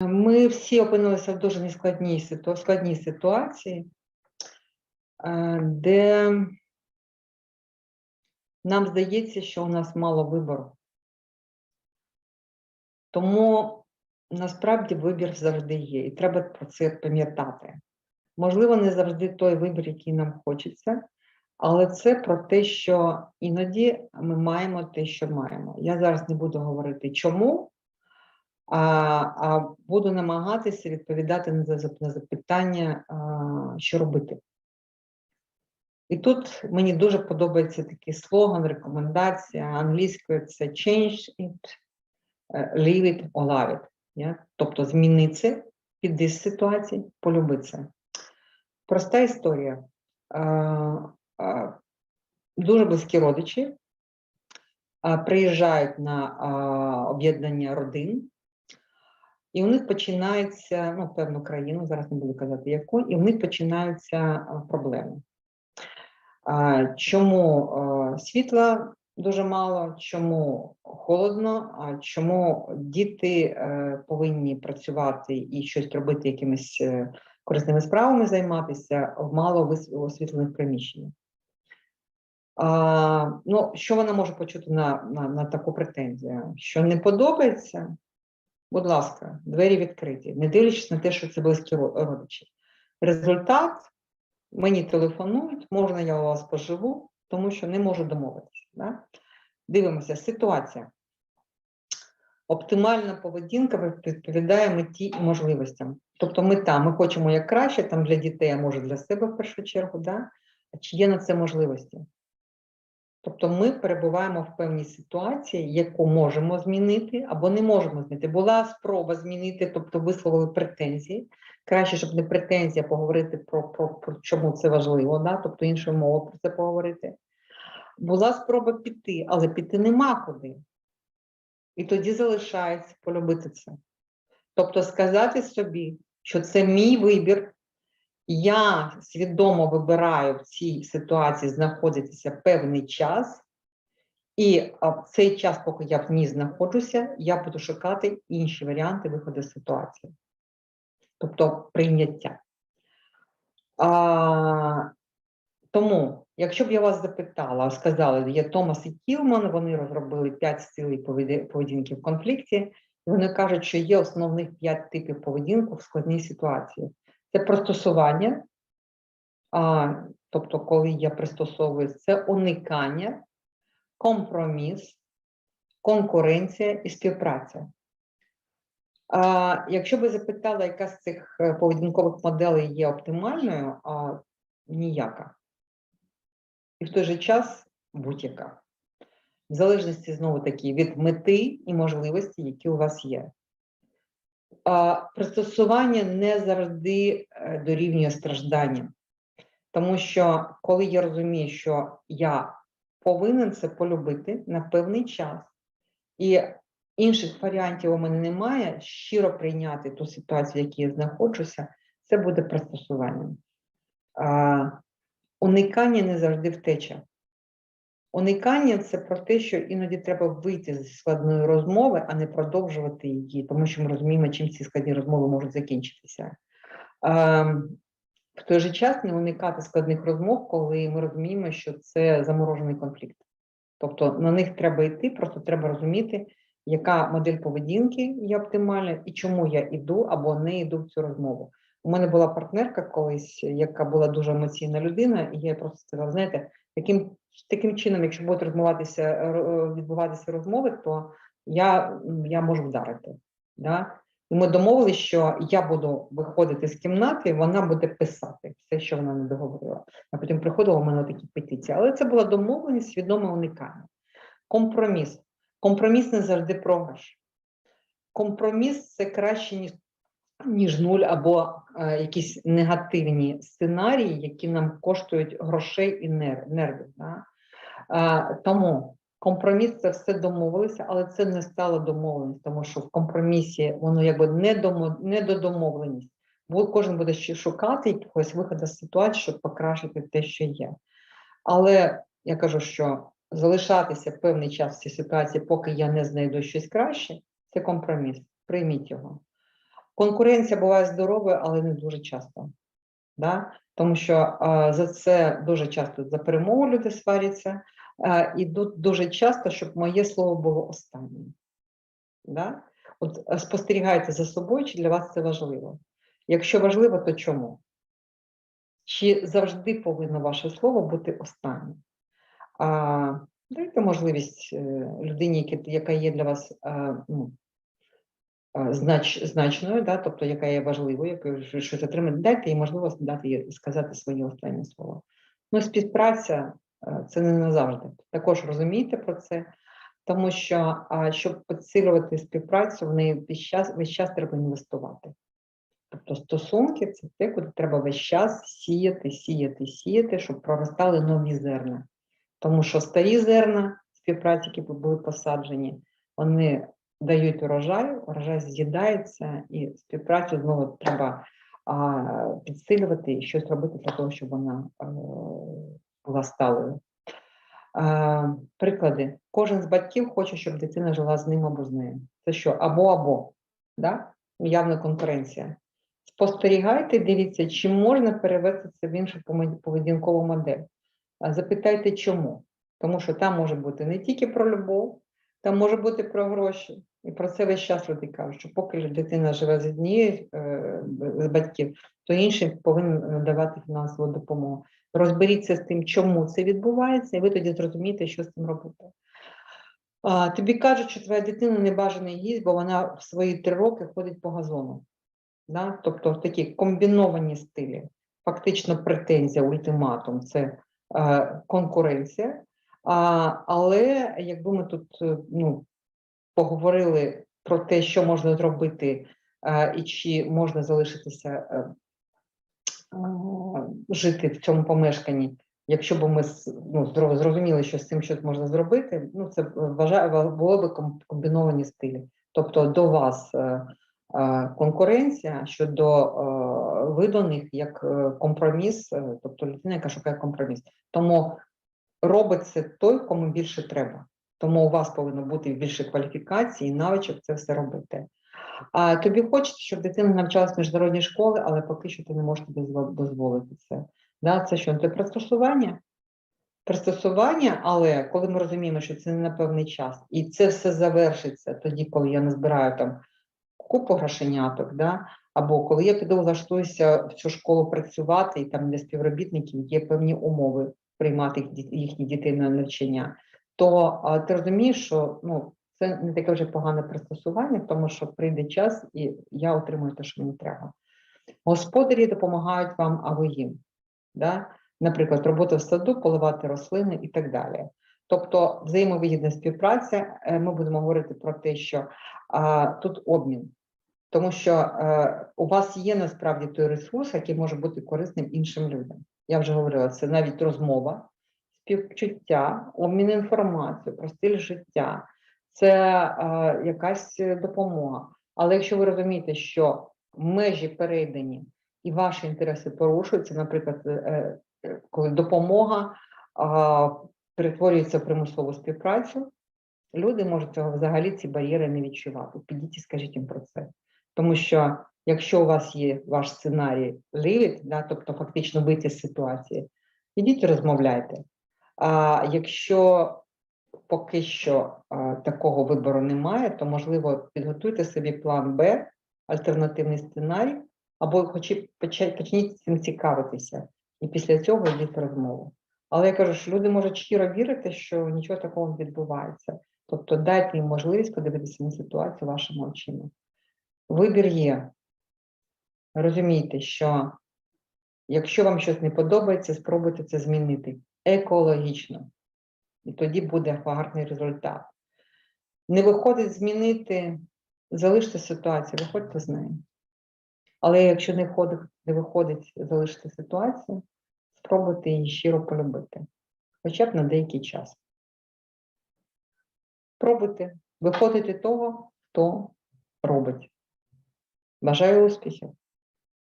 Ми всі опинилися в дуже нескладній ситу- складній ситуації, е, де нам здається, що у нас мало вибору. Тому насправді вибір завжди є, і треба про це пам'ятати. Можливо, не завжди той вибір, який нам хочеться, але це про те, що іноді ми маємо те, що маємо. Я зараз не буду говорити чому, а, а буду намагатися відповідати на за- на запитання, а, що робити. І тут мені дуже подобається такий слоган, рекомендація англійською це change it, е, leave it or love it. Yeah? Тобто зміни це, піди з ситуації, полюби це. Проста історія. Дуже близькі родичі приїжджають на об'єднання родин, і у них починається, ну, певну країну, зараз не буду казати яку, і у них починаються проблеми. Чому світла дуже мало, чому холодно, а чому діти е, повинні працювати і щось робити якимись е, корисними справами займатися в мало освітлених приміщеннях. А, ну, що вона може почути на, на, на таку претензію? Що не подобається? Будь ласка, двері відкриті, не дивлячись на те, що це близькі родичі. Результат мені телефонують, можна я у вас поживу, тому що не можу домовитися. Да? Дивимося, ситуація. Оптимальна поведінка відповідає меті і можливостям. Тобто мета, ми хочемо як краще, там для дітей, а може для себе в першу чергу, да? чи є на це можливості? Тобто ми перебуваємо в певній ситуації, яку можемо змінити або не можемо змінити. Була спроба змінити, тобто висловили претензії. Краще, щоб не претензія, поговорити про, про, про чому це важливо, да? тобто іншою мовою про це поговорити. Була спроба піти, але піти нема куди. І тоді залишається полюбити це. Тобто сказати собі, що це мій вибір, я свідомо вибираю в цій ситуації знаходитися певний час, і в цей час, поки я в ній знаходжуся, я буду шукати інші варіанти виходу з ситуації. Тобто прийняття. А, тому, якщо б я вас запитала, сказали, є Томас і Кілман, вони розробили 5 стилів поведе- поведінки в конфлікті, і вони кажуть, що є основних 5 типів поведінки в складній ситуації. Це пристосування, а, тобто, коли я пристосовуюсь, це уникання, компроміс, конкуренція і співпраця. А, якщо би запитала, яка з цих е, поведінкових моделей є оптимальною, а ніяка. І в той же час будь-яка. В залежності знову таки від мети і можливості, які у вас є. Пристосування не завжди е, дорівнює стражданням. Тому що коли я розумію, що я повинен це полюбити на певний час, і інших варіантів у мене немає, щиро прийняти ту ситуацію, в якій я знаходжуся, це буде пристосуванням. Уникання не завжди втеча. Уникання це про те, що іноді треба вийти зі складної розмови, а не продовжувати її, тому що ми розуміємо, чим ці складні розмови можуть закінчитися. В той же час не уникати складних розмов, коли ми розуміємо, що це заморожений конфлікт. Тобто на них треба йти, просто треба розуміти, яка модель поведінки є оптимальна і чому я йду або не йду в цю розмову. У мене була партнерка колись, яка була дуже емоційна людина, і я просто сказала: знаєте, таким, таким чином, якщо будуть розмоватися, е, відбуватися розмови, то я, я можу вдарити. Да? І ми домовилися, що я буду виходити з кімнати, вона буде писати все, що вона не договорила. А потім приходила у мене такі петиції. Але це була домовленість, свідоме уникання. Компроміс. Компроміс не завжди програш. Компроміс це краще, ніж, ніж нуль або е, якісь негативні сценарії, які нам коштують грошей і нер, нервів. Да? Е, тому компроміс це все домовилися, але це не стало домовленість, тому що в компромісі воно якби не, домо, не. Бо кожен буде ще шукати якогось виходу з ситуації, щоб покращити те, що є. Але я кажу, що залишатися певний час в цій ситуації, поки я не знайду щось краще, це компроміс. Прийміть його. Конкуренція буває здоровою, але не дуже часто. Да? Тому що а, за це дуже часто за перемогу люди сваряться, і дуже часто, щоб моє слово було останнім. Да? От е, спостерігайте за собою, чи для вас це важливо. Якщо важливо, то чому? Чи завжди повинно ваше слово бути останнім? А, дайте можливість е, людині, яка- є для вас ну, знач, значною, да, тобто яка є важливою, яка щось отримати, дайте їй можливість дати їй сказати своє останнє слово. Ну, співпраця це не назавжди. Також розумійте про це, тому що щоб підсилювати співпрацю, в неї весь час, весь час треба інвестувати. Тобто стосунки це те, куди треба весь час сіяти, сіяти, сіяти, щоб проростали нові зерна. Тому що старі зерна співпраці, які були посаджені, вони дають урожай, урожай з'їдається, і співпрацю знову треба а, підсилювати і щось робити для того, щоб вона е, Е, приклади. Кожен з батьків хоче, щоб дитина жила з ним або з нею. Це що? Або-або. Да? Явна конкуренція. Спостерігайте, дивіться, чи можна перевести це в іншу поведінкову модель. Запитайте, чому. Тому що там може бути не тільки про любов, там може бути про гроші. І про це весь час люди кажуть, що поки дитина живе з однією е, з батьків, то інший повинен надавати фінансову допомогу. Розберіться з тим, чому це відбувається, і ви тоді зрозумієте, що з цим робити. А, тобі кажуть, що твоя дитина небажаний гість, бо вона в свої три роки ходить по газону. Да? Тобто такі комбіновані стилі, фактично претензія, ультиматум це е, конкуренція. А, але якби ми тут е, ну, поговорили про те, що можна зробити, е, і чи можна залишитися е, жити в цьому помешканні, якщо б ми ну, зро- зрозуміли, що з цим щось можна зробити, ну це б, вважаю, було б комбіновані стилі. Тобто до вас е, е, конкуренція щодо е, виданих як е, компроміс, е, тобто людина, яка шукає компроміс. Тому робить це той, кому більше треба. Тому у вас повинно бути більше кваліфікації навичок це все робити. Тобі хочеться, щоб дитина навчалась в міжнародній школі, але поки що ти не можеш дозво- дозволити це. Да? Це що? Це пристосування? Пристосування, але коли ми розуміємо, що це не на певний час, і це все завершиться тоді, коли я назбираю там купу грошеняток, да? або коли я піду влаштуюся в цю школу працювати, і там для співробітників є певні умови приймати їх ді- їхніх дітей на навчання, то а, ти розумієш, що ну, це не таке вже погане пристосування, тому що прийде час, і я отримую те, що мені треба. Господарі допомагають вам, а ви їм. Да? Наприклад, робота в саду, поливати рослини і так далі. Тобто взаємовигідна співпраця, е, ми будемо говорити про те, що а, тут обмін. Тому що е, у вас є насправді той ресурс, який може бути корисним іншим людям. Я вже говорила, це навіть розмова, співчуття, обмін інформацією про стиль життя, це е, якась допомога. Але якщо ви розумієте, що межі перейдені і ваші інтереси порушуються, наприклад, е, е, коли допомога а, перетворюється в примусову співпрацю, люди можуть цього взагалі ці бар'єри не відчувати. Підіть і скажіть їм про це. Тому що якщо у вас є ваш сценарій ливід, да, тобто фактично вийти з ситуації, ідіть розмовляйте. А якщо поки що такого вибору немає, то можливо підготуйте собі план Б, альтернативний сценарій, або хоч почніть цим цікавитися, і після цього йдіть розмову. Але я кажу, що люди можуть щиро вірити, що нічого такого не відбувається. Тобто дайте їм можливість подивитися на ситуацію вашими очима. Вибір є. Розумійте, що якщо вам щось не подобається, спробуйте це змінити екологічно. І тоді буде гарний результат. Не виходить змінити, залиште ситуацію, виходьте з нею. Але якщо не виходить, не виходить залишити ситуацію, спробуйте її щиро полюбити, хоча б на деякий час. Пробуйте виходити того, хто робить. Бажаю успіхів!